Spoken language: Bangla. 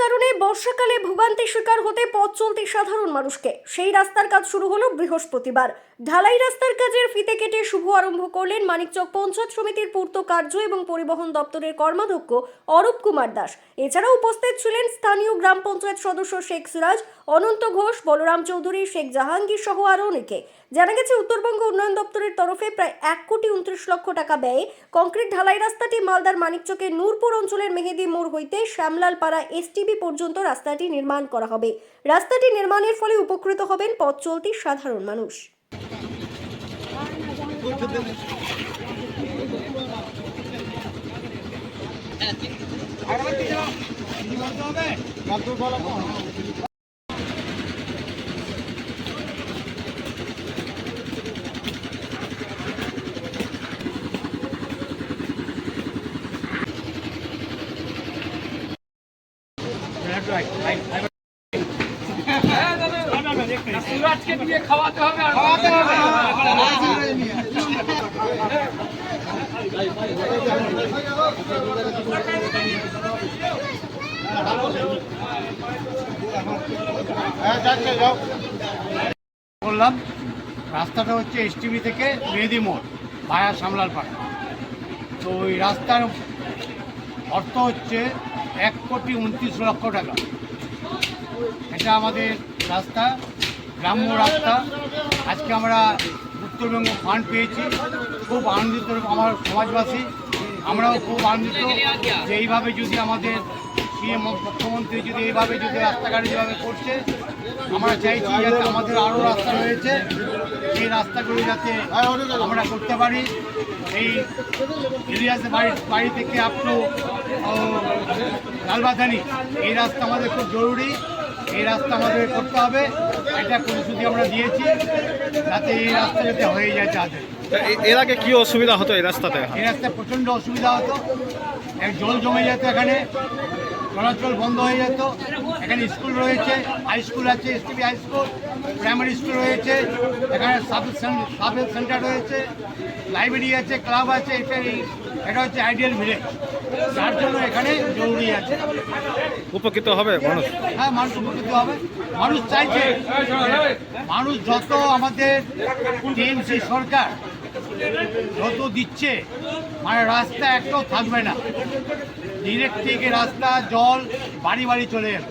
কারণে বর্ষাকালে ভোগান্তি শিকার হতে পথ চলতে সাধারণ মানুষকে। সেই রাস্তার কাজ শুরু হলো বৃহস্পতিবার। ঢালাই রাস্তার কাজের ফিতে কেটে শুভ আরম্ভ করলেন মানিকচক পঞ্চায়েত সমিতির পূর্ত কার্য এবং পরিবহন দপ্তরের কর্মাধ্যক্ষ অরূপ কুমার দাস। এছাড়াও উপস্থিত ছিলেন স্থানীয় গ্রাম পঞ্চায়েত সদস্য শেখ সিরাজ, অনন্ত ঘোষ, বলরাম চৌধুরী, শেখ জাহাঙ্গীর সহ আরও অনেকে। জানা গেছে, উত্তরবঙ্গ উন্নয়ন দপ্তরের তরফে প্রায় এক কোটি উনত্রিশ লক্ষ টাকা ব্যয়ে কংক্রিট ঢালাই রাস্তাটি মালদার মানিকচকের নূরপুর অঞ্চলের মেহেদি মোড় হইতে শ্যামলালপাড়া এসটিবি পর্যন্ত রাস্তাটি নির্মাণ করা হবে। রাস্তাটি নির্মাণের ফলে উপকৃত হবেন পথ চলতি সাধারণ মানুষ। বললাম, রাস্তাটা হচ্ছে এসটিভি থেকে মেহেদি মোড়, ভায়া সামলাল পাড়া। তো ওই রাস্তার অর্থ হচ্ছে এক কোটি উনত্রিশ লক্ষ টাকা। এটা আমাদের রাস্তা, গ্রাম্য রাস্তা। আজকে আমরা উত্তরবঙ্গ ফান্ড পেয়েছি। খুব আনন্দিত আমার সমাজবাসী, আমরাও খুব আনন্দিত যে এইভাবে যদি আমাদের সিএম মুখ্যমন্ত্রী যদি এইভাবে যদি রাস্তাঘাট যেভাবে করছে আমরা চাইছি যাতে আমাদের আরও রাস্তা রয়েছে। সেই রাস্তাগুলো যাতে আমরা করতে পারি। এই ইলিয়াসের বাড়ি বাড়ি থেকে আপ টু লালবাথানি এই রাস্তা আমাদের খুব জরুরি। এই রাস্তা আমাদের করতে হবে। এটা প্রতিশ্রুতি আমরা দিয়েছি যাতে এই রাস্তা যাতে হয়ে যায় তাদের। এর আগে কি অসুবিধা হতো এই রাস্তাতে? এই রাস্তায় প্রচণ্ড অসুবিধা হতো। এক জল জমে যেত এখানে। চলাচল বন্ধ হয়ে যেত। এখানে স্কুল রয়েছে হাই স্কুল আছে STV high school primary school রয়েছে এখানে সাব সাব হেলথ সেন্টার রয়েছে লাইব্রেরি আছে ক্লাব আছে এটা এটা হচ্ছে আইডিয়াল ভিলেজ যার জন্য এখানে জরুরি আছে। উপকৃত হবে মানুষ? হ্যাঁ মানুষ উপকৃত হবে। মানুষ চাইছে মানুষ যত আমাদের টিএমসি সরকার যত দিচ্ছে মানে রাস্তা একটাও থাকবে না। ডিরেক্ট থেকে রাস্তা জল বাড়ি বাড়ি চলে যাবে।